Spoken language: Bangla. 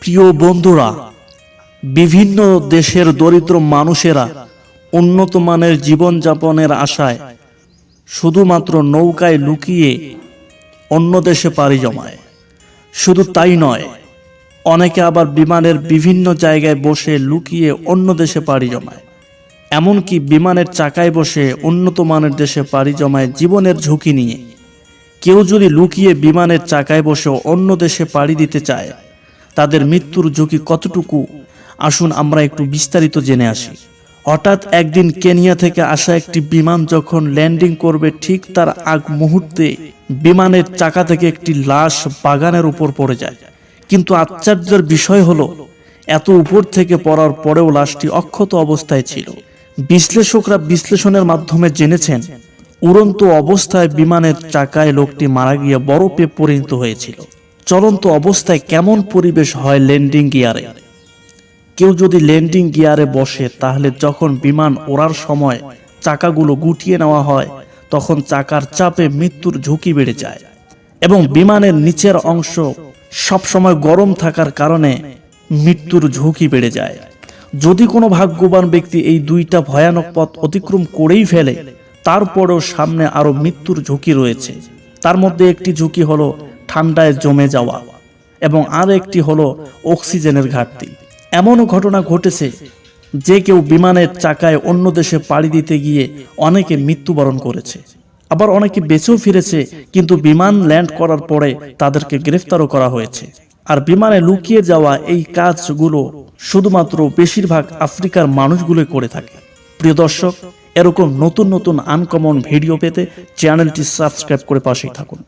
প্রিয় বন্ধুরা, বিভিন্ন দেশের দরিদ্র মানুষেরা উন্নত মানের জীবনযাপনের আশায় শুধুমাত্র নৌকায় লুকিয়ে অন্য দেশে পাড়ি জমায়। শুধু তাই নয়, অনেকে আবার বিমানের বিভিন্ন জায়গায় বসে লুকিয়ে অন্য দেশে পাড়ি জমায়। এমনকি বিমানের চাকায় বসে উন্নত মানের দেশে পাড়ি জমায় জীবনের ঝুঁকি নিয়ে। কেউ যদি লুকিয়ে বিমানের চাকায় বসে অন্য দেশে পাড়ি দিতে চায় তাদের মৃত্যুর ঝুঁকি কতটুকু? আসুন আমরা একটু বিস্তারিত জেনে আসি। হঠাৎ একদিন কেনিয়া থেকে আসা একটি বিমান যখন ল্যান্ডিং করবে ঠিক তার আগ মুহূর্তে বিমানের চাকা থেকে একটি লাশ বাগানের উপর পড়ে যায়। কিন্তু আশ্চর্যের বিষয় হলো, এত উপর থেকে পড়ার পরেও লাশটি অক্ষত অবস্থায় ছিল। বিশ্লেষকরা বিশ্লেষণের মাধ্যমে জেনেছেন, উড়ন্ত অবস্থায় বিমানের চাকায় লোকটি মারা গিয়ে বরফে পরিণত হয়েছিল। চলন্ত অবস্থায় কেমন পরিবেশ হয় ল্যান্ডিং গিয়ারে? কেউ যদি ল্যান্ডিং গিয়ারে বসে, তাহলে যখন বিমান ওড়ার সময় চাকাগুলো গুটিয়ে নেওয়া হয়, তখন চাকার চাপে মৃত্যুর ঝুঁকি বেড়ে যায় এবং বিমানের নিচের অংশ সবসময় গরম থাকার কারণে মৃত্যুর ঝুঁকি বেড়ে যায়। যদি কোনো ভাগ্যবান ব্যক্তি এই দুইটা ভয়ানক পথ অতিক্রম করেই ফেলে, তারপরেও সামনে আরও মৃত্যুর ঝুঁকি রয়েছে। তার মধ্যে একটি ঝুঁকি হলো ঠান্ডায় জমে যাওয়া এবং আর একটি হলো অক্সিজেনের ঘাটতি। এমনও ঘটনা ঘটেছে যে কেউ বিমানের চাকায় অন্য দেশে পাড়ি দিতে গিয়ে অনেকে মৃত্যুবরণ করেছে। আবার অনেকে বেঁচেও ফিরেছে, কিন্তু বিমান ল্যান্ড করার পরে তাদেরকে গ্রেফতারও করা হয়েছে। আর বিমানে লুকিয়ে যাওয়া এই কাজগুলো শুধুমাত্র বেশিরভাগ আফ্রিকার মানুষগুলো করে থাকে। প্রিয় দর্শক, এরকম নতুন নতুন আনকমন ভিডিও পেতে চ্যানেলটি সাবস্ক্রাইব করে পাশেই থাকুন।